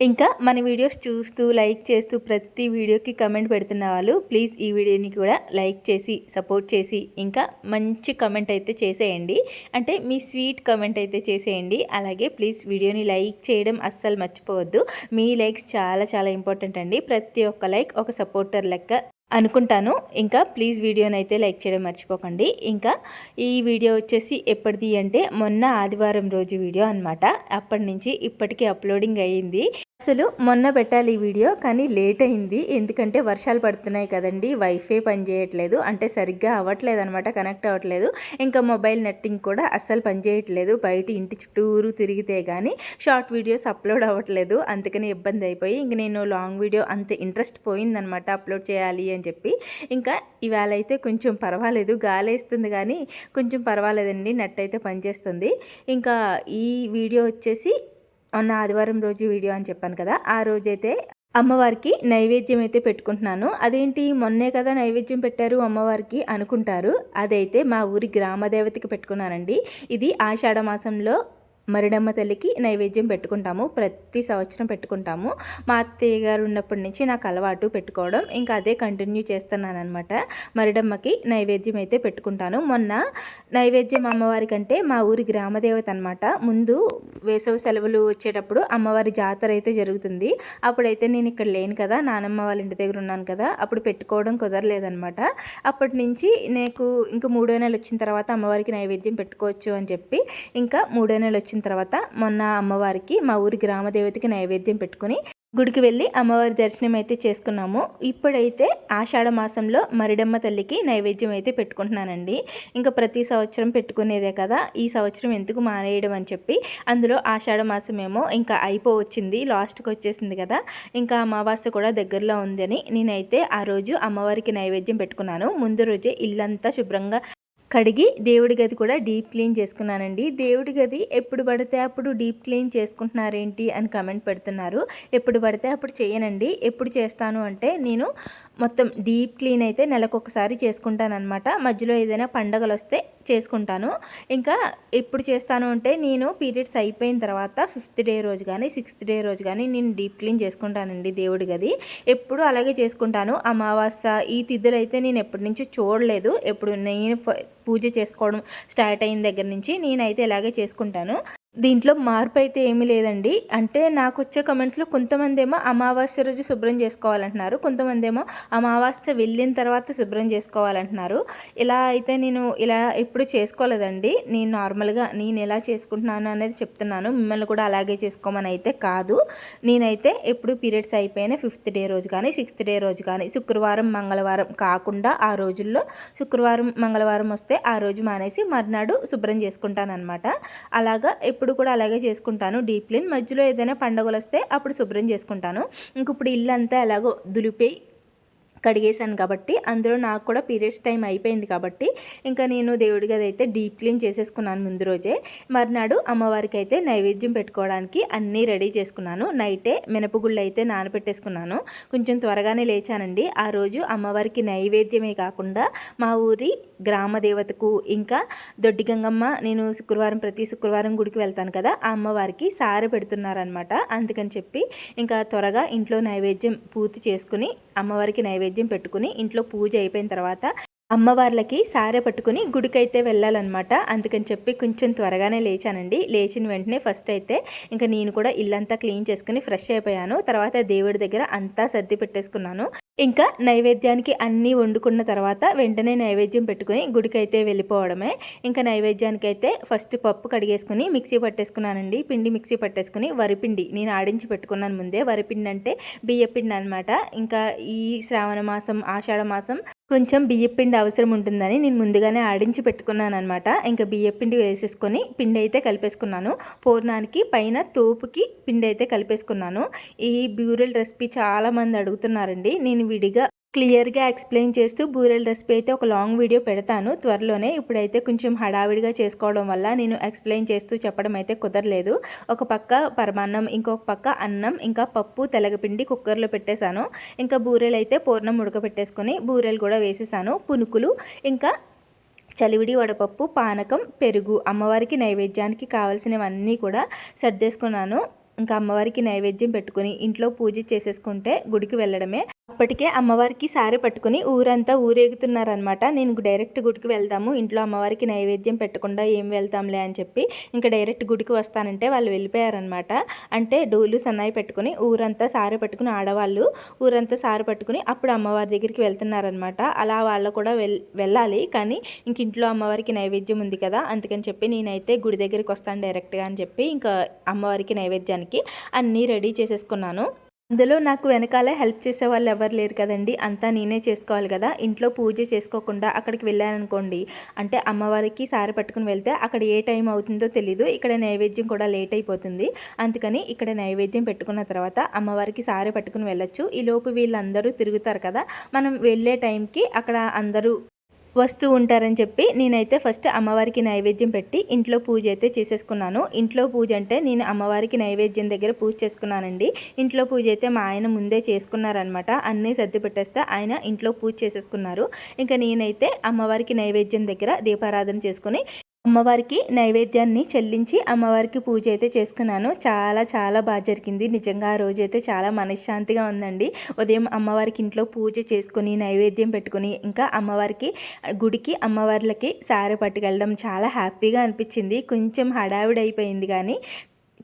ఇంకా మన వీడియోస్ చూస్తూ లైక్ చేస్తూ ప్రతి వీడియోకి కమెంట్ పెడుతున్న వాళ్ళు ప్లీజ్ ఈ వీడియోని కూడా లైక్ చేసి సపోర్ట్ చేసి ఇంకా మంచి కమెంట్ అయితే చేసేయండి. అంటే మీ స్వీట్ కమెంట్ అయితే చేసేయండి. అలాగే ప్లీజ్ వీడియోని లైక్ చేయడం అస్సలు మర్చిపోవద్దు. మీ లైక్స్ చాలా చాలా ఇంపార్టెంట్ అండి. ప్రతి ఒక్క లైక్ ఒక సపోర్టర్ లెక్క అనుకుంటాను. ఇంకా ప్లీజ్ వీడియోని అయితే లైక్ చేయడం మర్చిపోకండి. ఇంకా ఈ వీడియో వచ్చేసి ఎప్పటిది అంటే మొన్న ఆదివారం రోజు వీడియో అనమాట అప్పటి నుంచి ఇప్పటికీ అప్లోడింగ్ అయ్యింది. అసలు మొన్న పెట్టాలి ఈ వీడియో కానీ లేట్ అయింది. ఎందుకంటే వర్షాలు పడుతున్నాయి కదండి. వైఫై పనిచేయట్లేదు అంటే సరిగ్గా అవ్వట్లేదు అనమాట కనెక్ట్ అవ్వట్లేదు. ఇంకా మొబైల్ నెట్టింగ్ కూడా అస్సలు పనిచేయట్లేదు బయట ఇంటి చుట్టూరు తిరిగితే కానీ షార్ట్ వీడియోస్ అప్లోడ్ అవ్వట్లేదు. అందుకని ఇబ్బంది అయిపోయి ఇంక నేను లాంగ్ వీడియో అంత ఇంట్రెస్ట్ పోయిందనమాట అప్లోడ్ చేయాలి అని చెప్పి. ఇంకా ఇవాళ అయితే కొంచెం పర్వాలేదు. గాలి వేస్తుంది కానీ కొంచెం పర్వాలేదండి. నెట్ అయితే పనిచేస్తుంది ఇంకా ఈ వీడియో వచ్చేసి మొన్న ఆదివారం రోజు వీడియో అని చెప్పాను కదా ఆ రోజైతే అమ్మవారికి నైవేద్యం అయితే పెట్టుకుంటున్నాను. అదేంటి మొన్నే కదా నైవేద్యం పెట్టారు అమ్మవారికి అనుకుంటారు. అదైతే మా ఊరి గ్రామదేవతకి పెట్టుకున్నానండి ఇది ఆషాఢ మాసంలో మరిడమ్మ తల్లికి నైవేద్యం పెట్టుకుంటాము. ప్రతి సంవత్సరం పెట్టుకుంటాము. మా అత్తయ్య గారు ఉన్నప్పటి నుంచి నాకు అలవాటు పెట్టుకోవడం ఇంకా అదే కంటిన్యూ చేస్తున్నాను అనమాట మరిడమ్మకి నైవేద్యం అయితే పెట్టుకుంటాను. మొన్న నైవేద్యం అమ్మవారి కంటే మా ఊరి గ్రామదేవత అనమాట ముందు వేసవి సెలవులు వచ్చేటప్పుడు అమ్మవారి జాతర అయితే జరుగుతుంది. అప్పుడైతే నేను ఇక్కడ లేను కదా నానమ్మ వాళ్ళ ఇంటి దగ్గర ఉన్నాను కదా అప్పుడు పెట్టుకోవడం కుదరలేదనమాట అప్పటి నుంచి నాకు ఇంకా మూడో నెల వచ్చిన తర్వాత అమ్మవారికి నైవేద్యం పెట్టుకోవచ్చు అని చెప్పి ఇంకా మూడో నెల వచ్చిన వచ్చిన తర్వాత మొన్న అమ్మవారికి మా ఊరి గ్రామదేవతకి నైవేద్యం పెట్టుకుని గుడికి వెళ్ళి అమ్మవారి దర్శనం అయితే చేసుకున్నాము. ఇప్పుడైతే ఆషాఢ మాసంలో మరిడమ్మ తల్లికి నైవేద్యం అయితే పెట్టుకుంటున్నానండి. ఇంకా ప్రతి సంవత్సరం పెట్టుకునేదే కదా ఈ సంవత్సరం ఎందుకు మానేయడం అని చెప్పి అందులో ఆషాఢ మాసం ఏమో ఇంకా అయిపోవచ్చింది లాస్ట్కి వచ్చేసింది కదా. ఇంకా అమావాస్య కూడా దగ్గరలో ఉందని నేనైతే ఆ రోజు అమ్మవారికి నైవేద్యం పెట్టుకున్నాను. ముందు రోజే ఇల్లంతా శుభ్రంగా కడిగి దేవుడి గది కూడా డీప్ క్లీన్ చేసుకున్నానండి. దేవుడి గది ఎప్పుడు పడితే అప్పుడు డీప్ క్లీన్ చేసుకుంటున్నారేంటి అని కమెంట్ పెడుతున్నారు. ఎప్పుడు పడితే అప్పుడు చేయనండి. ఎప్పుడు చేస్తాను అంటే నేను మొత్తం డీప్ క్లీన్ అయితే నెలకొకసారి చేసుకుంటానమాట మధ్యలో ఏదైనా పండగలు వస్తే చేసుకుంటాను. ఇంకా ఎప్పుడు చేస్తాను అంటే నేను పీరియడ్స్ అయిపోయిన తర్వాత ఫిఫ్త్ డే రోజు కానీ సిక్స్త్ డే రోజు కానీ నేను డీప్ క్లీన్ చేసుకుంటానండి దేవుడి గది. ఎప్పుడు అలాగే చేసుకుంటాను. అమావాస్య ఈ తిథులు అయితే నేను ఎప్పటి నుంచి చూడలేదు. ఎప్పుడు నేను పూజ చేసుకోవడం స్టార్ట్ అయిన దగ్గర నుంచి నేనైతే ఇలాగే చేసుకుంటాను. దీంట్లో మార్పు అయితే ఏమీ లేదండి. అంటే నాకు వచ్చే కమెంట్స్లో కొంతమంది ఏమో అమావాస్య రోజు శుభ్రం చేసుకోవాలంటున్నారు. కొంతమంది ఏమో అమావాస్య వెళ్ళిన తర్వాత శుభ్రం చేసుకోవాలంటున్నారు. ఇలా అయితే నేను ఇలా ఎప్పుడు చేసుకోలేదండి. నేను నార్మల్గా నేను ఎలా చేసుకుంటున్నాను అనేది చెప్తున్నాను. మిమ్మల్ని కూడా అలాగే చేసుకోమని అయితే కాదు. నేనైతే ఎప్పుడు పీరియడ్స్ అయిపోయిన ఫిఫ్త్ డే రోజు కానీ సిక్స్త్ డే రోజు కానీ శుక్రవారం మంగళవారం కాకుండా ఆ రోజుల్లో శుక్రవారం మంగళవారం వస్తే ఆ రోజు మానేసి మర్నాడు శుభ్రం చేసుకుంటానమాట అలాగా ఎప్పుడు ఇప్పుడు కూడా అలాగే చేసుకుంటాను. Deep clean. మధ్యలో ఏదైనా పండుగలు వస్తే అప్పుడు శుభ్రం చేసుకుంటాను. ఇంక ఇప్పుడు ఇల్లు అంతా ఎలాగో దులిపి కడిగేశాను కాబట్టి అందులో నాకు కూడా పీరియడ్స్ టైం అయిపోయింది కాబట్టి ఇంకా నేను దేవుడి గది అయితే డీప్ క్లీన్ చేసేసుకున్నాను ముందు రోజే. మర్నాడు అమ్మవారికి అయితే నైవేద్యం పెట్టుకోవడానికి అన్నీ రెడీ చేసుకున్నాను. నైటే మినపగుళ్ళు అయితే నానబెట్టేసుకున్నాను. కొంచెం త్వరగానే లేచానండి. ఆ రోజు అమ్మవారికి నైవేద్యమే కాకుండా మా ఊరి గ్రామ దేవతకు ఇంకా దొడ్డి గంగమ్మ నేను శుక్రవారం ప్రతి శుక్రవారం గుడికి వెళ్తాను కదా ఆ అమ్మవారికి సారె పెడుతున్నారనమాట అందుకని చెప్పి ఇంకా త్వరగా ఇంట్లో నైవేద్యం పూర్తి చేసుకుని అమ్మవారికి నైవేద్యం పెట్టుకుని ఇంట్లో పూజ అయిపోయిన తర్వాత అమ్మవార్లకి సారె పట్టుకుని గుడికైతే వెళ్ళాలన్నమాట. అందుకని చెప్పి కొంచెం త్వరగానే లేచానండి. లేచిన వెంటనే ఫస్ట్ అయితే ఇంకా నేను కూడా ఇల్లంతా క్లీన్ చేసుకుని ఫ్రెష్ అయిపోయాను. తర్వాత దేవుడి దగ్గర అంతా సర్ది పెట్టేసుకున్నాను. ఇంకా నైవేద్యానికి అన్నీ వండుకున్న తర్వాత వెంటనే నైవేద్యం పెట్టుకుని గుడికైతే వెళ్ళిపోవడమే. ఇంకా నైవేద్యానికి అయితే ఫస్ట్ పప్పు కడిగేసుకుని మిక్సీ పట్టేసుకున్నానండి. పిండి మిక్సీ పట్టేసుకుని వరిపిండి నేను ఆడించి పెట్టుకున్నాను ముందే. వరిపిండి అంటే బియ్యపిండి అనమాట ఇంకా ఈ శ్రావణ మాసం ఆషాఢ మాసం కొంచెం బియ్యపిండి అవసరం ఉంటుందని నేను ముందుగానే ఆడించి పెట్టుకున్నాను అనమాట ఇంకా బియ్యపిండి వేసేసుకొని పిండి అయితే కలిపేసుకున్నాను. పూర్ణానికి పైన తోపుకి పిండి అయితే కలిపేసుకున్నాను. ఈ బ్యూరల్ రెసిపీ చాలామంది అడుగుతున్నారండి. నేను విడిగా క్లియర్గా ఎక్స్ప్లెయిన్ చేస్తూ బూరెల రెసిపీ అయితే ఒక లాంగ్ వీడియో పెడతాను. త్వరలోనే ఇప్పుడైతే కొంచెం హడావిడిగా చేసుకోవడం వల్ల నేను ఎక్స్ప్లెయిన్ చేస్తూ చెప్పడం అయితే కుదరలేదు. ఒక పక్క పరమాన్నం ఇంకొక పక్క అన్నం ఇంకా పప్పు తెలగపిండి కుక్కర్లో పెట్టేశాను. ఇంకా బూరెలు అయితే పూర్ణం ఉడకపెట్టేసుకొని బూరెలు కూడా వేసేసాను. పునుకులు ఇంకా చలివిడి వడపప్పు పానకం పెరుగు అమ్మవారికి నైవేద్యానికి కావాల్సినవన్నీ కూడా సర్దేసుకున్నాను. ఇంకా అమ్మవారికి నైవేద్యం పెట్టుకుని ఇంట్లో పూజ చేసేసుకుంటే గుడికి వెళ్ళడమే. అప్పటికే అమ్మవారికి సారి పట్టుకుని ఊరంతా ఊరేగుతున్నారనమాట నేను డైరెక్ట్ గుడికి వెళ్దాము ఇంట్లో అమ్మవారికి నైవేద్యం పెట్టకుండా ఏం వెళ్తాంలే అని చెప్పి ఇంకా డైరెక్ట్ గుడికి వస్తానంటే వాళ్ళు వెళ్ళిపోయారనమాట అంటే డోలు సన్నాయి పెట్టుకుని ఊరంతా సారి పట్టుకుని ఆడవాళ్ళు ఊరంతా సారి పట్టుకుని అప్పుడు అమ్మవారి దగ్గరికి వెళ్తున్నారనమాట అలా వాళ్ళు కూడా వెళ్ళాలి కానీ ఇంక ఇంట్లో అమ్మవారికి నైవేద్యం ఉంది కదా అందుకని చెప్పి నేనైతే గుడి దగ్గరికి వస్తాను డైరెక్ట్గా అని చెప్పి ఇంకా అమ్మవారికి నైవేద్యానికి అన్నీ రెడీ చేసేసుకున్నాను. అందులో నాకు వెనకాల హెల్ప్ చేసే వాళ్ళు ఎవరు లేరు కదండి. అంతా నేనే చేసుకోవాలి కదా. ఇంట్లో పూజ చేసుకోకుండా అక్కడికి వెళ్ళాననుకోండి. అంటే అమ్మవారికి సారి పట్టుకుని వెళ్తే అక్కడ ఏ టైం అవుతుందో తెలీదు. ఇక్కడ నైవేద్యం కూడా లేట్ అయిపోతుంది. అందుకని ఇక్కడ నైవేద్యం పెట్టుకున్న తర్వాత అమ్మవారికి సారి పట్టుకుని వెళ్ళొచ్చు. ఈలోపు వీళ్ళందరూ తిరుగుతారు కదా. మనం వెళ్ళే టైంకి అక్కడ అందరూ వస్తూ ఉంటారని చెప్పి నేనైతే ఫస్ట్ అమ్మవారికి నైవేద్యం పెట్టి ఇంట్లో పూజ అయితే చేసేసుకున్నాను. ఇంట్లో పూజ అంటే నేను అమ్మవారికి నైవేద్యం దగ్గర పూజ చేసుకున్నానండి. ఇంట్లో పూజ అయితే మా ఆయన ముందే చేసుకున్నారనమాట అన్నీ సర్ది పెట్టేస్తే ఆయన ఇంట్లో పూజ చేసేసుకున్నారు. ఇంకా నేనైతే అమ్మవారికి నైవేద్యం దగ్గర దీపారాధన చేసుకుని అమ్మవారికి నైవేద్యాన్ని చెల్లించి అమ్మవారికి పూజ అయితే చేసుకున్నాను. చాలా చాలా బాగా జరిగింది. నిజంగా ఆ రోజు అయితే చాలా మనశ్శాంతిగా ఉందండి. ఉదయం అమ్మవారికి ఇంట్లో పూజ చేసుకుని నైవేద్యం పెట్టుకుని ఇంకా అమ్మవారికి గుడికి అమ్మవార్లకి సారె పట్టుకెళ్ళడం చాలా హ్యాపీగా అనిపించింది. కొంచెం హడావిడి అయిపోయింది కానీ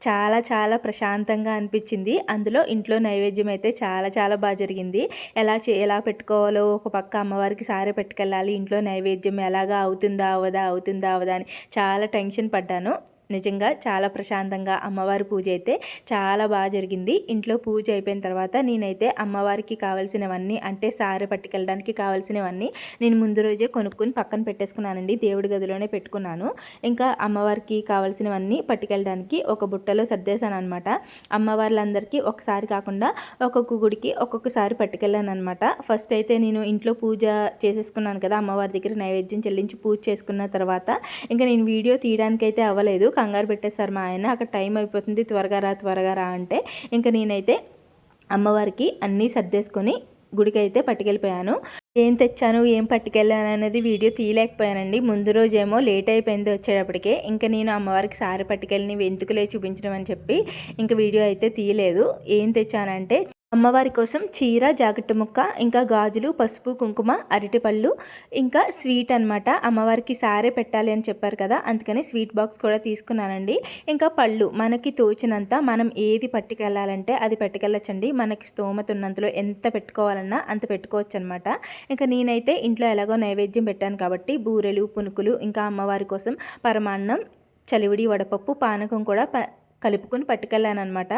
చాలా చాలా ప్రశాంతంగా అనిపించింది. అందులో ఇంట్లో నైవేద్యం అయితే చాలా చాలా బాగా జరిగింది. ఎలా చే ఎలా పెట్టుకోవాలో ఒక పక్క అమ్మవారికి సారే పెట్టుకెళ్ళాలి. ఇంట్లో నైవేద్యం ఎలాగా అవుతుందా అవదా అవుతుందా అవదా అని చాలా టెన్షన్ పడ్డాను. నిజంగా చాలా ప్రశాంతంగా అమ్మవారి పూజ అయితే చాలా బాగా జరిగింది. ఇంట్లో పూజ అయిపోయిన తర్వాత నేనైతే అమ్మవారికి కావాల్సినవన్నీ అంటే సారె పట్టుకెళ్ళడానికి కావాల్సినవన్నీ నేను ముందు రోజే కొనుక్కొని పక్కన పెట్టేసుకున్నానండి. దేవుడి గదిలోనే పెట్టుకున్నాను. ఇంకా అమ్మవారికి కావాల్సినవన్నీ పట్టుకెళ్ళడానికి ఒక బుట్టలో సర్దేశాను అనమాట అమ్మవార్లందరికీ ఒకసారి కాకుండా ఒక్కొక్క గుడికి ఒక్కొక్కసారి పట్టుకెళ్ళాను అనమాట ఫస్ట్ అయితే నేను ఇంట్లో పూజ చేసేసుకున్నాను కదా అమ్మవారి దగ్గర నైవేద్యం చెల్లించి పూజ చేసుకున్న తర్వాత. ఇంకా నేను వీడియో తీయడానికి అయితే అవ్వలేదు. కంగారు పెట్టేశారు మా ఆయన. అక్కడ టైం అయిపోతుంది త్వరగా రా త్వరగా రా అంటే. ఇంకా నేనైతే అమ్మవారికి అన్నీ సర్దేసుకొని గుడికి అయితే పట్టుకెళ్ళిపోయాను. ఏం తెచ్చాను ఏం పట్టుకెళ్ళాను అనేది వీడియో తీయలేకపోయానండి. ముందు రోజేమో లేట్ అయిపోయింది వచ్చేటప్పటికే. ఇంకా నేను అమ్మవారికి సారి పట్టుకెళ్ళి వెంతుకులే చూపించడం అని చెప్పి ఇంకా వీడియో అయితే తీయలేదు. ఏం తెచ్చానంటే అమ్మవారి కోసం చీర జాకెట్ ముక్క ఇంకా గాజులు పసుపు కుంకుమ అరటిపళ్ళు ఇంకా స్వీట్ అనమాట అమ్మవారికి సారే పెట్టాలి అని చెప్పారు కదా అందుకని స్వీట్ బాక్స్ కూడా తీసుకున్నానండి. ఇంకా పళ్ళు మనకి తోచినంత మనం ఏది పట్టుకెళ్ళాలంటే అది పట్టుకెళ్ళచ్చండి మనకి స్తోమత ఉన్నంతలో ఎంత పెట్టుకోవాలన్నా అంత పెట్టుకోవచ్చు అనమాట ఇంకా నేనైతే ఇంట్లో ఎలాగో నైవేద్యం పెట్టాను కాబట్టి బూరెలు పునుకులు ఇంకా అమ్మవారి కోసం పరమాన్నం చలివిడి వడపప్పు పానకం కూడా కలుపుకొని పట్టుకెళ్ళానమాట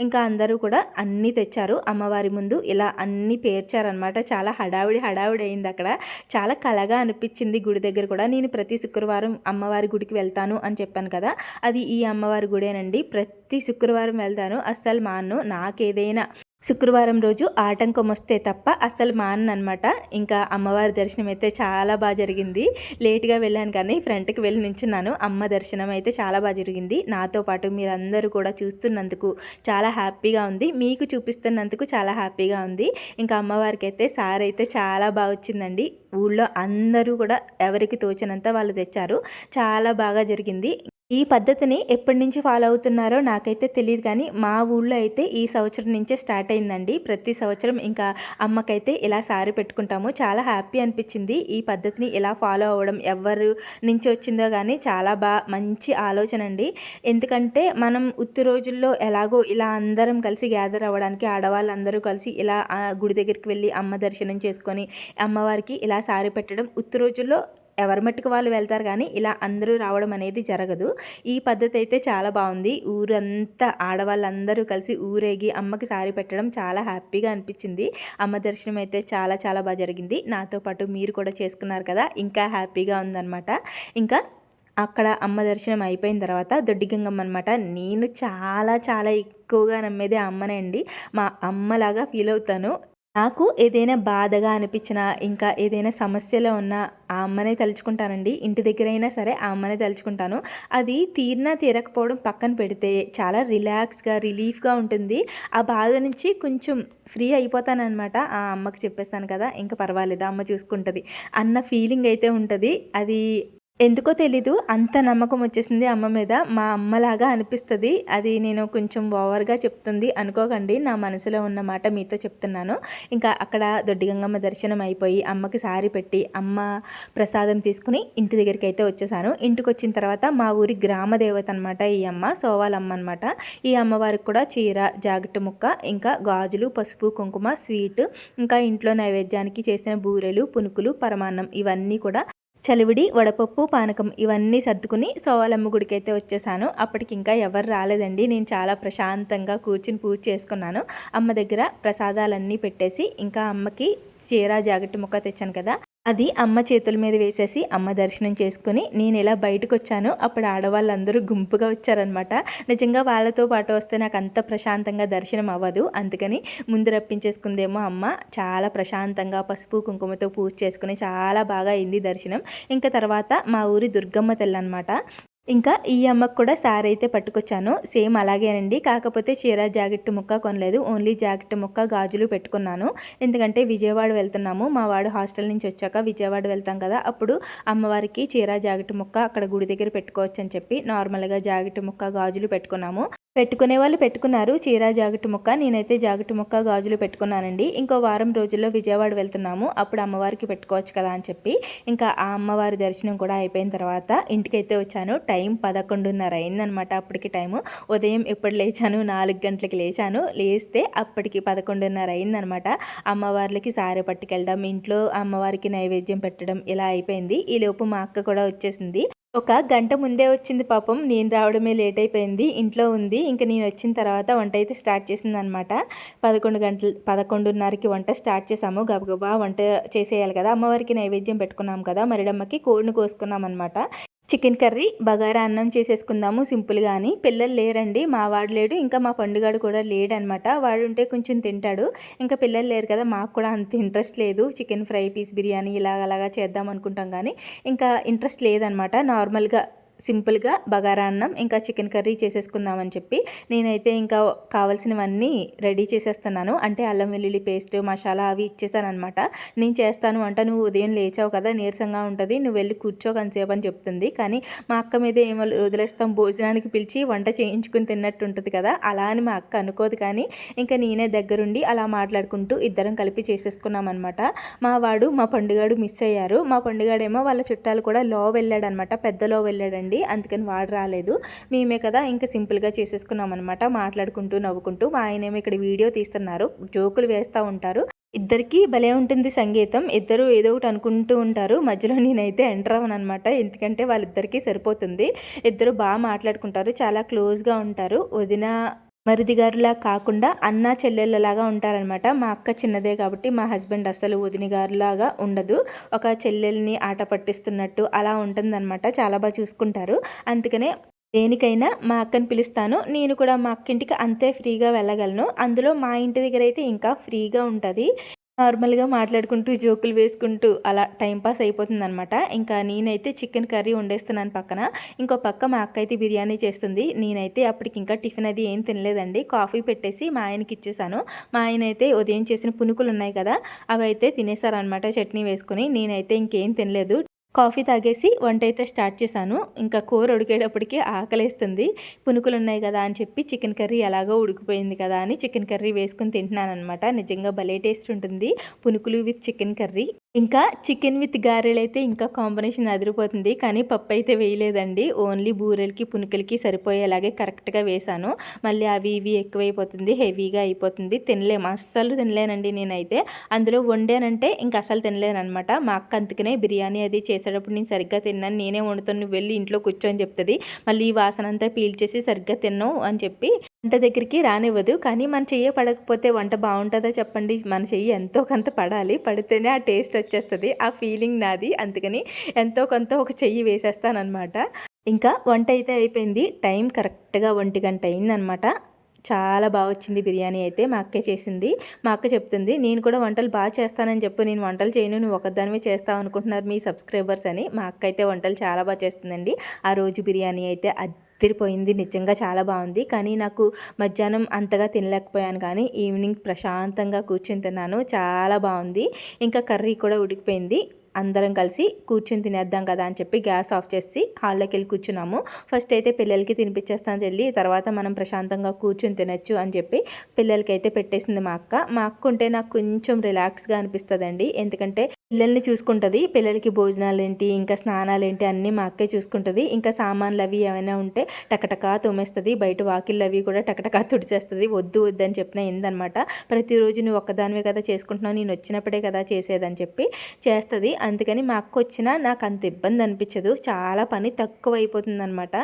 ఇంకా అందరూ కూడా అన్నీ తెచ్చారు. అమ్మవారి ముందు ఇలా అన్నీ పేర్చారనమాట చాలా హడావిడి హడావిడి అయింది అక్కడ. చాలా కలగా అనిపించింది గుడి దగ్గర కూడా. నేను ప్రతి శుక్రవారం అమ్మవారి గుడికి వెళ్తాను అని చెప్పాను కదా. అది ఈ అమ్మవారి గుడేనండి. ప్రతి శుక్రవారం వెళ్తాను. అస్సలు మాను నాకేదైనా శుక్రవారం రోజు ఆటంకం వస్తే తప్ప అసలు మాననమాట ఇంకా అమ్మవారి దర్శనం అయితే చాలా బాగా జరిగింది. లేట్గా వెళ్ళాను కానీ ఫ్రంట్కి వెళ్ళి నించున్నాను. అమ్మ దర్శనం అయితే చాలా బాగా జరిగింది. నాతో పాటు మీరందరూ కూడా చూస్తున్నందుకు చాలా హ్యాపీగా ఉంది. మీకు చూపిస్తున్నందుకు చాలా హ్యాపీగా ఉంది. ఇంకా అమ్మవారికి అయితే సార్ అయితే చాలా బాగా వచ్చిందండి. ఊళ్ళో అందరూ కూడా ఎవరికి తోచినంత వాళ్ళు తెచ్చారు. చాలా బాగా జరిగింది. ఈ పద్ధతిని ఎప్పటి నుంచి ఫాలో అవుతున్నారో నాకైతే తెలియదు కానీ మా ఊళ్ళో అయితే ఈ సంవత్సరం నుంచే స్టార్ట్ అయిందండి. ప్రతి సంవత్సరం ఇంకా అమ్మకైతే ఇలా సారీ పెట్టుకుంటాము. చాలా హ్యాపీ అనిపించింది. ఈ పద్ధతిని ఇలా ఫాలో అవ్వడం ఎవరు నుంచి వచ్చిందో కానీ చాలా బాగా మంచి ఆలోచన అండి. ఎందుకంటే మనం ఉత్తి రోజుల్లో ఎలాగో ఇలా అందరం కలిసి గ్యాదర్ అవ్వడానికి ఆడవాళ్ళందరూ కలిసి ఇలా గుడి దగ్గరికి వెళ్ళి అమ్మ దర్శనం చేసుకొని అమ్మవారికి ఇలా సారీ పెట్టడం ఉత్తి రోజుల్లో ఎవరి మట్టుకు వాళ్ళు వెళ్తారు కానీ ఇలా అందరూ రావడం అనేది జరగదు. ఈ పద్ధతి అయితే చాలా బాగుంది. ఊరంతా ఆడవాళ్ళందరూ కలిసి ఊరేగి అమ్మకి సారీ పెట్టడం చాలా హ్యాపీగా అనిపించింది. అమ్మ దర్శనం అయితే చాలా చాలా బాగా జరిగింది. నాతో పాటు మీరు కూడా చేసుకున్నారు కదా ఇంకా హ్యాపీగా ఉందన్నమాట. ఇంకా అక్కడ అమ్మ దర్శనం అయిపోయిన తర్వాత దొడ్డిగంగమ్మ అనమాట నేను చాలా చాలా ఎక్కువగా నమ్మేది అమ్మనే అండి. మా అమ్మలాగా ఫీల్ అవుతాను. నాకు ఏదైనా బాధగా అనిపించినా ఇంకా ఏదైనా సమస్యలో ఉన్న ఆ అమ్మనే తలుచుకుంటానండి. ఇంటి దగ్గరైనా సరే ఆ అమ్మనే తలుచుకుంటాను. అది తీరినా తీరకపోవడం పక్కన పెడితే చాలా రిలాక్స్గా రిలీఫ్గా ఉంటుంది. ఆ బాధ నుంచి కొంచెం ఫ్రీ అయిపోతానమాట ఆ అమ్మకి చెప్పేస్తాను కదా ఇంకా పర్వాలేదు అమ్మ చూసుకుంటుంది అన్న ఫీలింగ్ అయితే ఉంటుంది. అది ఎందుకో తెలీదు అంత నమ్మకం వచ్చేసింది అమ్మ మీద. మా అమ్మలాగా అనిపిస్తుంది. అది నేను కొంచెం ఓవర్గా చెప్తుంది. అనుకోకండి నా మనసులో ఉన్న మాట మీతో చెప్తున్నాను. ఇంకా అక్కడ దొడ్డిగంగమ్మ దర్శనం అయిపోయి అమ్మకి సారి పెట్టి అమ్మ ప్రసాదం తీసుకుని ఇంటి దగ్గరికి అయితే వచ్చేసాను. ఇంటికి వచ్చిన తర్వాత మా ఊరి గ్రామ దేవత అనమాట ఈ అమ్మ సోవాలమ్మ అనమాట ఈ అమ్మవారికి కూడా చీర జాకెట్ ముక్క ఇంకా గాజులు పసుపు కుంకుమ స్వీట్ ఇంకా ఇంట్లో నైవేద్యానికి చేసిన బూరెలు పునుకులు పరమాన్నం ఇవన్నీ కూడా చలివిడి వడపప్పు పానకం ఇవన్నీ సర్దుకుని సోవాలమ్మ గుడికి అయితే వచ్చేసాను. అప్పటికి ఇంకా ఎవరు రాలేదండి. నేను చాలా ప్రశాంతంగా కూర్చుని పూజ చేసుకున్నాను. అమ్మ దగ్గర ప్రసాదాలన్నీ పెట్టేసి ఇంకా అమ్మకి చీర జాకెట్ ముక్క తెచ్చాను కదా. అది అమ్మ చేతుల మీద వేసేసి అమ్మ దర్శనం చేసుకుని నేను ఇలా బయటకు వచ్చాను అప్పుడు ఆడవాళ్ళందరూ గుంపుగా వచ్చారనమాట నిజంగా వాళ్ళతో పాటు వస్తే నాకు అంత ప్రశాంతంగా దర్శనం అవ్వదు. అందుకని ముందు రప్పించేసుకుందేమో అమ్మ. చాలా ప్రశాంతంగా పసుపు కుంకుమతో పూజ చేసుకుని చాలా బాగా అయింది దర్శనం. ఇంకా తర్వాత మా ఊరి దుర్గమ్మ తెల్ల అనమాట ఇంకా ఈ అమ్మకు కూడా సారీ అయితే పట్టుకొచ్చాను. సేమ్ అలాగేనండి. కాకపోతే చీర జాకెట్ ముక్క కొనలేదు. ఓన్లీ జాకెట్ ముక్క గాజులు పెట్టుకున్నాను. ఎందుకంటే విజయవాడ వెళ్తున్నాము. మా వాడు హాస్టల్ నుంచి వచ్చాక విజయవాడ వెళ్తాం కదా అప్పుడు అమ్మవారికి చీర జాకెట్ ముక్క అక్కడ గుడి దగ్గర పెట్టుకోవచ్చు అని చెప్పి నార్మల్గా జాకెట్ ముక్క గాజులు పెట్టుకున్నాము. పెట్టుకునే వాళ్ళు పెట్టుకున్నారు. చీర జాకెట్ ముక్క. నేనైతే జాకెట్ ముక్క గాజులు పెట్టుకున్నానండి. ఇంకో వారం రోజుల్లో విజయవాడ వెళ్తున్నాము. అప్పుడు అమ్మవారికి పెట్టుకోవచ్చు కదా అని చెప్పి. ఇంకా ఆ అమ్మవారి దర్శనం కూడా అయిపోయిన తర్వాత ఇంటికైతే వచ్చాను. టైం పదకొండున్నర అయిందనమాట అప్పటికి టైము. ఉదయం ఎప్పుడు లేచాను? నాలుగు గంటలకి లేచాను. లేస్తే అప్పటికి పదకొండున్నర అయిందనమాట అమ్మవార్లకి సారె పట్టుకెళ్ళడం ఇంట్లో అమ్మవారికి నైవేద్యం పెట్టడం ఇలా అయిపోయింది. ఈలోపు మా అక్క కూడా వచ్చేసింది. ఒక గంట ముందే వచ్చింది పాపం. నేను రావడమే లేట్ అయిపోయింది. ఇంట్లో ఉంది. ఇంకా నేను వచ్చిన తర్వాత వంట అయితే స్టార్ట్ చేసింది అనమాట పదకొండు గంటలు పదకొండున్నరకి వంట స్టార్ట్ చేసాము గబగబా వంట చేసేయాలి కదా. అమ్మవారికి నైవేద్యం పెట్టుకున్నాం కదా. మరిడమ్మకి కోడిని కోసుకున్నాం అనమాట చికెన్ కర్రీ బగారా అన్నం చేసేసుకుందాము సింపుల్ అని. పిల్లలు లేరండి మా వాడు లేడు ఇంకా మా పండుగాడు కూడా లేడు అనమాట వాడు ఉంటే కొంచెం తింటాడు. ఇంకా పిల్లలు లేరు కదా మాకు కూడా అంత ఇంట్రెస్ట్ లేదు. చికెన్ ఫ్రై పీస్ బిర్యానీ ఇలాగ అలాగా చేద్దాం అనుకుంటాం కానీ ఇంకా ఇంట్రెస్ట్ లేదనమాట. నార్మల్గా సింపుల్గా బగారా అన్నం ఇంకా చికెన్ కర్రీ చేసేసుకుందామని చెప్పి నేనైతే ఇంకా కావాల్సినవన్నీ రెడీ చేసేస్తున్నాను. అంటే అల్లం వెల్లుల్లి పేస్ట్ మసాలా అవి ఇచ్చేసానమాట నేను చేస్తాను అంట నువ్వు ఉదయం లేచావు కదా నీరసంగా ఉంటుంది నువ్వు వెళ్ళి కూర్చో కనిసేపు అని చెప్తుంది. కానీ మా అక్క మీద ఏమో వదిలేస్తాం భోజనానికి పిలిచి వంట చేయించుకుని తిన్నట్టు ఉంటుంది కదా అలా అని మా అక్క అనుకోదు కానీ ఇంకా నేనే దగ్గరుండి అలా మాట్లాడుకుంటూ ఇద్దరం కలిపి చేసేసుకున్నాం అనమాట మా వాడు మా పండుగాడు మిస్ అయ్యారు. మా పండుగాడేమో వాళ్ళ చుట్టాలు కూడా లో వెళ్ళాడనమాట పెద్ద లో వెళ్ళాడండి. అండి. అందుకని వాడు రాలేదు. మేమే కదా ఇంకా సింపుల్గా చేసేసుకున్నాం అనమాట మాట్లాడుకుంటూ నవ్వుకుంటూ మా ఆయనేమో ఇక్కడ వీడియో తీస్తున్నారు. జోకులు వేస్తూ ఉంటారు. ఇద్దరికి భలే ఉంటుంది సంగీతం. ఇద్దరు ఏదో ఒకటి అనుకుంటూ ఉంటారు. మధ్యలో నేనైతే ఎంటర్ అవ్వను అనమాట ఎందుకంటే వాళ్ళిద్దరికీ సరిపోతుంది. ఇద్దరు బాగా మాట్లాడుకుంటారు. చాలా క్లోజ్గా ఉంటారు. వదిన మరిదిగారులా కాకుండా అన్న చెల్లెళ్ళలాగా ఉంటారనమాట మా అక్క చిన్నదే కాబట్టి మా హస్బెండ్ అసలు వదిని గారులాగా ఉండదు. ఒక చెల్లెల్ని ఆట పట్టిస్తున్నట్టు అలా ఉంటుందన్నమాట. చాలా బాగా చూసుకుంటారు. అందుకనే దేనికైనా మా అక్కని పిలుస్తాను. నేను కూడా మా అక్కింటికి అంతే ఫ్రీగా వెళ్ళగలను. అందులో మా ఇంటి దగ్గర అయితే ఇంకా ఫ్రీగా ఉంటుంది. నార్మల్గా మాట్లాడుకుంటూ జోకులు వేసుకుంటూ అలా టైంపాస్ అయిపోతుంది అనమాట ఇంకా నేనైతే చికెన్ కర్రీ వండేస్తున్నాను పక్కన. ఇంకో పక్క మా అక్క అయితే బిర్యానీ చేస్తుంది. నేనైతే అప్పటికి ఇంకా టిఫిన్ అది ఏం తినలేదండి. కాఫీ పెట్టేసి మా ఆయనకి ఇచ్చేసాను. మా ఆయన అయితే ఉదయం చేసిన పునుకులు ఉన్నాయి కదా అవి అయితే తినేసారనమాట చట్నీ వేసుకుని. నేనైతే ఇంకేం తినలేదు. కాఫీ తాగేసి వంట అయితే స్టార్ట్ చేశాను. ఇంకా కూర ఉడికేటప్పటికి ఆకలేస్తుంది. పునుకులు ఉన్నాయి కదా అని చెప్పి చికెన్ కర్రీ ఎలాగో ఉడికిపోయింది కదా అని చికెన్ కర్రీ వేసుకుని తింటున్నాను అనమాట నిజంగా భలే టేస్ట్ ఉంటుంది. పునుకులు విత్ చికెన్ కర్రీ. ఇంకా చికెన్ విత్ గారెలు అయితే ఇంకా కాంబినేషన్ అదిరిపోతుంది. కానీ పప్పు అయితే వేయలేదండి. ఓన్లీ బూరెలకి పునుకలకి సరిపోయేలాగే కరెక్ట్గా వేసాను. మళ్ళీ అవి ఇవి ఎక్కువైపోతుంది. హెవీగా అయిపోతుంది. తినలేము. అస్సలు తినలేనండి నేనైతే. అందులో వండానంటే ఇంకా అసలు తినలేనమాట మా అక్క అందుకనే బిర్యానీ అది చేసేటప్పుడు నేను సరిగ్గా తిన్నాను. నేనే వండుతాను. వెళ్ళి ఇంట్లో కూర్చొని చెప్తుంది. మళ్ళీ ఈ వాసన అంతా పీల్చేసి సరిగ్గా తిన్నావు అని చెప్పి వంట దగ్గరికి రానివ్వదు. కానీ మన చెయ్యి పడకపోతే వంట బాగుంటుందా చెప్పండి. మన చెయ్యి ఎంతో కొంత పడాలి. పడితేనే ఆ టేస్ట్ వచ్చేస్తుంది. ఆ ఫీలింగ్ నాది. అందుకని ఎంతో కొంత ఒక చెయ్యి వేసేస్తానమాట ఇంకా వంట అయితే అయిపోయింది. టైం కరెక్ట్గా ఒంటి గంట అయిందనమాట చాలా బాగా వచ్చింది బిర్యానీ అయితే మా అక్కే చేసింది. మా అక్క చెప్తుంది నేను కూడా వంటలు బాగా చేస్తానని చెప్పు. నేను వంటలు చేయను. నువ్వు ఒకదానివే చేస్తావు అనుకుంటున్నారు మీ సబ్స్క్రైబర్స్ అని. మా అక్క అయితే వంటలు చాలా బాగా చేస్తుందండి. ఆ రోజు బిర్యానీ అయితే అదిరిపోయింది నిజంగా చాలా బాగుంది. కానీ నాకు మధ్యాహ్నం అంతగా తినలేకపోయాను. కానీ ఈవినింగ్ ప్రశాంతంగా కూర్చొని తిన్నాను. చాలా బాగుంది. ఇంకా కర్రీ కూడా ఉడికిపోయింది. అందరం కలిసి కూర్చొని తినేద్దాం కదా అని చెప్పి గ్యాస్ ఆఫ్ చేసి హాల్లోకి వెళ్ళి కూర్చున్నాము. ఫస్ట్ అయితే పిల్లలకి తినిపించేస్తాను వెళ్ళి తర్వాత మనం ప్రశాంతంగా కూర్చొని తినచ్చు అని చెప్పి పిల్లలకి అయితే పెట్టేసింది మా అక్క. మా అక్క ఉంటే నాకు కొంచెం రిలాక్స్గా అనిపిస్తుందండి. ఎందుకంటే పిల్లల్ని చూసుకుంటుంది. పిల్లలకి భోజనాలు ఏంటి ఇంకా స్నానాలు ఏంటి అన్నీ మా అక్కే చూసుకుంటుంది. ఇంకా సామాన్లు అవి ఏమైనా ఉంటే టకటకా తోమేస్తుంది. బయట వాకిళ్ళు అవి కూడా టకటకా తుడిచేస్తుంది. వద్దు వద్దు అని చెప్పిన ఏందనమాట. ప్రతిరోజు నువ్వు ఒక్కదానివే కదా చేసుకుంటున్నావు నేను వచ్చినప్పుడే కదా చేసేదని చెప్పి చేస్తుంది. అందుకని మా అక్క వచ్చినా నాకు అంత ఇబ్బంది అనిపించదు. చాలా పని తక్కువ అయిపోతుందనమాట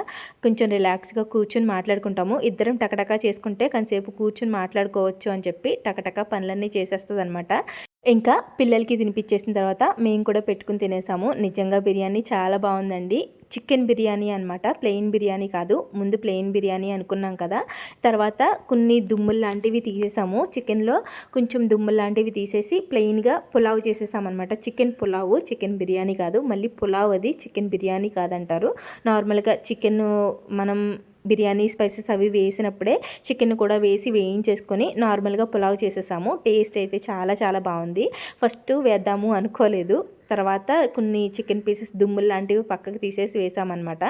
కొంచెం రిలాక్స్గా కూర్చొని మాట్లాడుకుంటాము. ఇద్దరం టకటకా చేసుకుంటే కొంతసేపు కూర్చొని మాట్లాడుకోవచ్చు అని చెప్పి టకటకా పనులన్నీ చేసేస్తుంది అనమాట ఇంకా పిల్లలకి తినిపించేసిన తర్వాత మేము కూడా పెట్టుకుని తినేసాము. నిజంగా బిర్యానీ చాలా బాగుందండి. చికెన్ బిర్యానీ అనమాట ప్లెయిన్ బిర్యానీ కాదు. ముందు ప్లెయిన్ బిర్యానీ అనుకున్నాం కదా. తర్వాత కొన్ని దుమ్ములు లాంటివి తీసేసాము. చికెన్లో కొంచెం దుమ్ములు లాంటివి తీసేసి ప్లెయిన్గా పులావ్ చేసేసామన్నమాట. చికెన్ పులావ్ చికెన్ బిర్యానీ కాదు. మళ్ళీ పులావ్ అది చికెన్ బిర్యానీ కాదంటారు. నార్మల్గా చికెన్ మనం బిర్యానీ స్పైసెస్ అవి వేసినప్పుడే చికెన్ కూడా వేసి వేయించేసుకొని నార్మల్గా పులావ్ చేసేసాము. టేస్ట్ అయితే చాలా చాలా బాగుంది. ఫస్ట్ వేద్దాము అనుకోలేదు. తర్వాత కొన్ని చికెన్ పీసెస్ దుమ్ములు లాంటివి పక్కకు తీసేసి వేసామన్నమాట.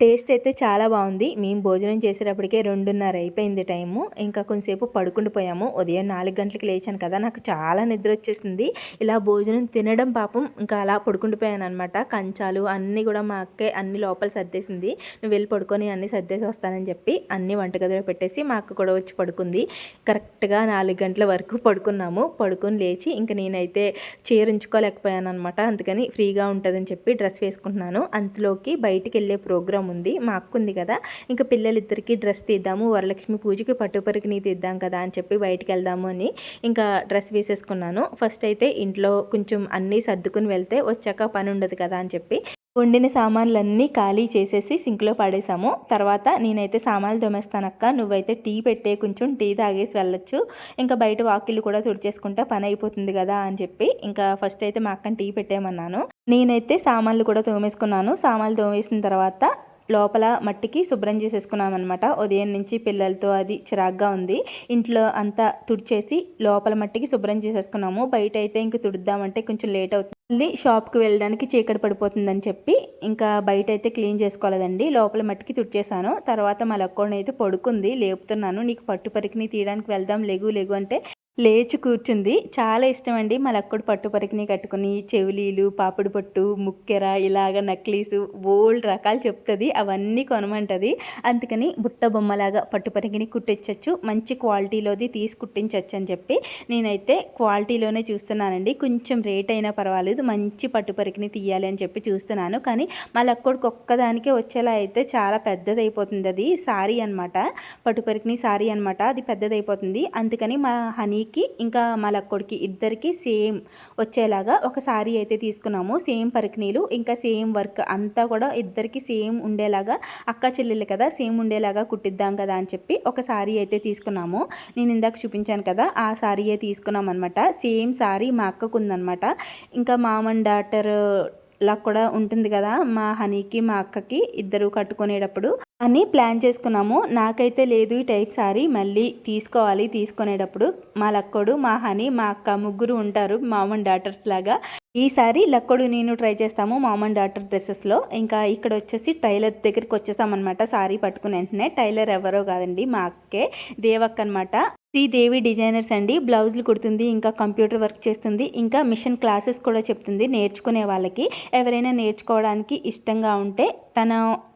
టేస్ట్ అయితే చాలా బాగుంది. మేము భోజనం చేసేటప్పటికే రెండున్నర అయిపోయింది టైము. ఇంకా కొంచెంసేపు పడుకుండిపోయాము ఉదయం నాలుగు గంటలకి లేచాను కదా నాకు చాలా నిద్ర వచ్చేసింది. ఇలా భోజనం తినడం పాపం ఇంకా అలా పడుకుండిపోయాను అనమాట కంచాలు అన్నీ కూడా మా అక్కే అన్ని లోపల సర్దేసింది. నువ్వు వెళ్ళి పడుకొని అన్నీ సర్దేసి వస్తానని చెప్పి అన్ని వంటగదిలో పెట్టేసి మా అక్క కూడా వచ్చి పడుకుంది. కరెక్ట్గా నాలుగు గంటల వరకు పడుకున్నాము. పడుకొని లేచి ఇంకా నేనైతే చీర ఉంచుకోలేకపోయాను అనమాట అందుకని ఫ్రీగా ఉంటుందని చెప్పి డ్రెస్ వేసుకుంటున్నాను. అంతలోకి బయటికి వెళ్ళే ప్రోగ్రామ్ ఉంది మా అక్క ఉంది కదా. ఇంకా పిల్లలిద్దరికీ డ్రెస్ తీద్దాము వరలక్ష్మి పూజకి పట్టుపరికిని తీద్దాం కదా అని చెప్పి బయటికి వెళ్దాము అని ఇంకా డ్రెస్ వేసేసుకున్నాను. ఫస్ట్ అయితే ఇంట్లో కొంచెం అన్నీ సర్దుకుని వెళ్తే వచ్చాక పని ఉండదు కదా అని చెప్పి వండిన సామాన్లన్నీ ఖాళీ చేసేసి సింక్లో పడేసాము. తర్వాత నేనైతే సామాన్లు తోమేస్తానక్క నువ్వైతే టీ పెట్టే కొంచెం టీ తాగేసి వెళ్ళొచ్చు. ఇంకా బయట వాకిళ్ళు కూడా తుడిచేసుకుంటే పని అయిపోతుంది కదా అని చెప్పి ఇంకా ఫస్ట్ అయితే మా అక్కని టీ పెట్టేయమన్నాను. నేనైతే సామాన్లు కూడా తోమేసుకున్నాను. సామాన్లు తోమేసిన తర్వాత లోపల మట్టికి శుభ్రం చేసేసుకున్నాం అనమాట ఉదయం నుంచి పిల్లలతో అది చిరాగ్గా ఉంది. ఇంట్లో అంతా తుడిచేసి లోపల మట్టికి శుభ్రం చేసేసుకున్నాము. బయట అయితే ఇంక తుడుద్దామంటే కొంచెం లేట్ అవుతుంది. మళ్ళీ షాప్కి వెళ్ళడానికి చీకటి పడిపోతుందని చెప్పి ఇంకా బయట అయితే క్లీన్ చేసుకోలేదండి. లోపల మట్టికి తుడిచేసాను తర్వాత మా లక్కోడిని అయితే పడుకుంది. లేపుతున్నాను. నీకు పట్టు పరికిని తీయడానికి వెళ్దాం. లెగు లెగు అంటే లేచి కూర్చుంది. చాలా ఇష్టం అండి మా లక్కుడు పట్టు పరికిని కట్టుకుని చెవిలీలు పాపిడి పట్టు ముక్కెర ఇలాగ నక్లీసు ఓల్డ్ రకాలు చెప్తుంది. అవన్నీ కొనమంటుంది. అందుకని బుట్ట బొమ్మలాగా పట్టు పరికిని కుట్టించవచ్చు మంచి క్వాలిటీలోది తీసి కుట్టించవచ్చు అని చెప్పి నేనైతే క్వాలిటీలోనే చూస్తున్నానండి. కొంచెం రేట్ అయినా పర్వాలేదు. మంచి పట్టు పరికిని తీయాలి అని చెప్పి చూస్తున్నాను. కానీ మా లక్కుడికి ఒక్కదానికే వచ్చేలా అయితే చాలా పెద్దదైపోతుంది అది సారీ అనమాట పట్టు పరికిని సారీ అనమాట అది పెద్దదైపోతుంది. అందుకని మా హనీ హనీకి ఇంకా మా లక్కోడికి ఇద్దరికి సేమ్ వచ్చేలాగా ఒక శారీ అయితే తీసుకున్నాము. సేమ్ పరికినీలు ఇంకా సేమ్ వర్క్ అంతా కూడా ఇద్దరికి సేమ్ ఉండేలాగా అక్క చెల్లెలు కదా సేమ్ ఉండేలాగా కుట్టిద్దాం కదా అని చెప్పి ఒక శారీ అయితే తీసుకున్నాము. నేను ఇందాక చూపించాను కదా ఆ శారీయే తీసుకున్నాం అనమాట సేమ్ శారీ మా అక్కకు ఉందనమాట ఇంకా మామ్ అండ్ డాటర్ లా కూడా ఉంటుంది కదా మా హనీకి మా అక్కకి ఇద్దరు కట్టుకునేటప్పుడు. అని ప్లాన్ చేసుకున్నాము. నాకైతే లేదు ఈ టైప్ సారీ మళ్ళీ తీసుకోవాలి తీసుకునేటప్పుడు. మా లక్కోడు మా హనీ మా అక్క ముగ్గురు ఉంటారు మామన్ డాటర్స్ లాగా. ఈసారి లక్కోడు నేను ట్రై చేస్తాము మామన్ డాటర్ డ్రెస్సెస్లో ఇంకా ఇక్కడ వచ్చేసి టైలర్ దగ్గరికి వచ్చేసామన్నమాట సారీ పట్టుకుని వెంటనే. టైలర్ ఎవరో కాదండి మా అక్కే దేవక్క అనమాట శ్రీదేవి డిజైనర్స్ అండి. బ్లౌజులు కుడుతుంది ఇంకా కంప్యూటర్ వర్క్ చేస్తుంది ఇంకా మిషన్ క్లాసెస్ కూడా చెప్తుంది నేర్చుకునే వాళ్ళకి. ఎవరైనా నేర్చుకోవడానికి ఇష్టంగా ఉంటే తన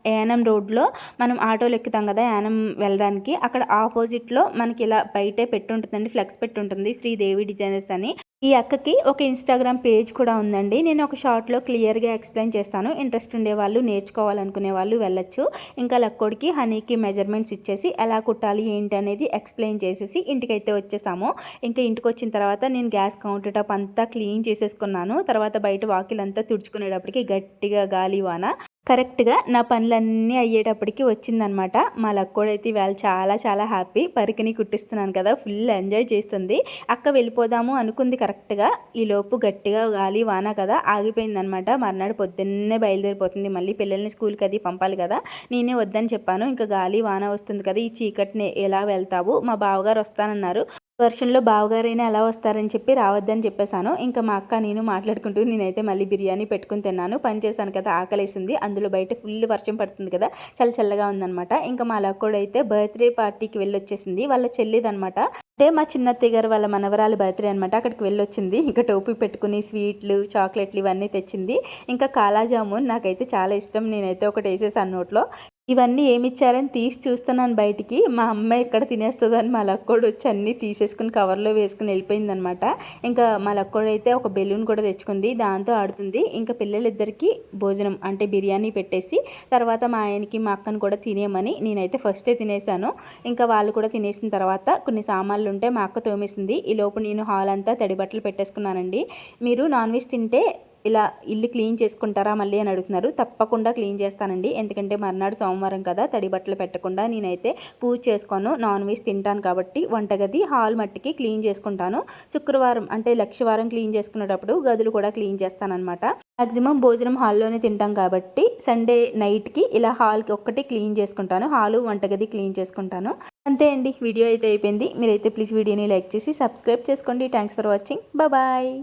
యానం రోడ్లో మనం ఆటోలు ఎక్కుతాం కదా యానం వెళ్ళడానికి. అక్కడ ఆపోజిట్లో మనకి ఇలా బయటే పెట్టుంటుందండి ఫ్లెక్స్ పెట్టుంటుంది శ్రీదేవి డిజైనర్స్ అని. ఈ అక్కకి ఒక ఇన్స్టాగ్రామ్ పేజ్ కూడా ఉందండి. నేను ఒక షార్ట్లో క్లియర్గా ఎక్స్ప్లెయిన్ చేస్తాను. ఇంట్రెస్ట్ ఉండే వాళ్ళు నేర్చుకోవాలనుకునే వాళ్ళు వెళ్ళొచ్చు. ఇంకా లక్కోడికి హనీకి మెజర్మెంట్స్ ఇచ్చేసి ఎలా కుట్టాలి ఏంటి అనేది ఎక్స్ప్లెయిన్ చేసేసి ఇంటికైతే వచ్చేసాము. ఇంకా ఇంటికి వచ్చిన తర్వాత నేను గ్యాస్ కౌంటర్ టాప్ అంతా క్లీన్ చేసేసుకున్నాను. తర్వాత బయట వాకిలంతా తుడుచుకునేటప్పటికి గట్టిగా గాలి వాన. కరెక్ట్గా నా పనులన్నీ అయ్యేటప్పటికి వచ్చిందనమాట. మా లక్కోడైతే ఇవాళ చాలా చాలా హ్యాపీ. పరికిని కుట్టిస్తున్నాను కదా ఫుల్ ఎంజాయ్ చేస్తుంది. అక్క వెళ్ళిపోదాము అనుకుంది కరెక్ట్గా. ఈలోపు గట్టిగా గాలి వాన కదా ఆగిపోయిందనమాట. మర్నాడు పొద్దున్నే బయలుదేరిపోతుంది. మళ్ళీ పిల్లల్ని స్కూల్కి అది పంపాలి కదా. నేనే వద్దని చెప్పాను. ఇంకా గాలి వాన వస్తుంది కదా ఈ చీకటిని ఎలా వెళ్తావు? మా బావగారు వస్తానన్నారు. వర్షంలో బావగారైనా ఎలా వస్తారని చెప్పి రావద్దని చెప్పేశాను. ఇంకా మా అక్క నేను మాట్లాడుకుంటూ నేనైతే మళ్ళీ బిర్యానీ పెట్టుకుని తిన్నాను. పని చేశాను కదా ఆకలేసింది. అందులో బయట ఫుల్ వర్షం పడుతుంది కదా చాలా చల్లగా ఉందనమాట ఇంకా మా లక్కోడు అయితే బర్త్డే పార్టీకి వెళ్ళొచ్చేసింది. వాళ్ళ చెల్లిదనమాట అంటే మా చిన్నత్తయ్య గారు వాళ్ళ మనవరాలు బర్త్డే అనమాట అక్కడికి వెళ్ళొచ్చింది. ఇంకా టోపీ పెట్టుకుని స్వీట్లు చాక్లెట్లు ఇవన్నీ తెచ్చింది. ఇంకా కాలాజామున్ నాకైతే చాలా ఇష్టం. నేనైతే ఒకటి వేసేసాను నోట్లో. ఇవన్నీ ఏమి ఇచ్చారని తీసి చూస్తున్నాను బయటికి. మా అమ్మ ఎక్కడ తినేస్తుందని మా లక్కోడు వచ్చి అన్నీ తీసేసుకుని కవర్లో వేసుకుని వెళ్ళిపోయిందనమాట. ఇంకా మా లక్కోడు అయితే ఒక బెలూన్ కూడా తెచ్చుకుంది. దాంతో ఆడుతుంది. ఇంకా పిల్లలిద్దరికీ భోజనం అంటే బిర్యానీ పెట్టేసి తర్వాత మా ఆయనకి మా అక్కను కూడా తినేయమని నేనైతే ఫస్టే తినేసాను ఇంకా వాళ్ళు కూడా తినేసిన తర్వాత కొన్ని సామాన్లు ఉంటే మా అక్క తోమేసింది. ఈ లోపు నేను హాల్ అంతా తడి బట్టలు పెట్టేసుకున్నానండి. మీరు నాన్ వెజ్ తింటే ఇలా ఇల్లు క్లీన్ చేసుకుంటారా మళ్ళీ అని అడుగుతున్నారు. తప్పకుండా క్లీన్ చేస్తానండి. ఎందుకంటే మర్నాడు సోమవారం కదా తడి బట్టలు పెట్టకుండా నేనైతే పూజ చేసుకోను నాన్ వెజ్ తింటాను కాబట్టి వంటగది హాల్ మట్టికి క్లీన్ చేసుకుంటాను. శుక్రవారం అంటే లక్షవారం క్లీన్ చేసుకునేటప్పుడు గదులు కూడా క్లీన్ చేస్తానన్నమాట. మ్యాక్సిమం భోజనం హాల్లోనే తింటాం కాబట్టి సండే నైట్కి ఇలా హాల్కి ఒక్కటి క్లీన్ చేసుకుంటాను హాలు వంటగది క్లీన్ చేసుకుంటాను. అంతే అండి వీడియో అయితే అయిపోయింది. మీరైతే ప్లీజ్ వీడియోని లైక్ చేసి సబ్స్క్రైబ్ చేసుకోండి. Thanks for watching. బాయ్.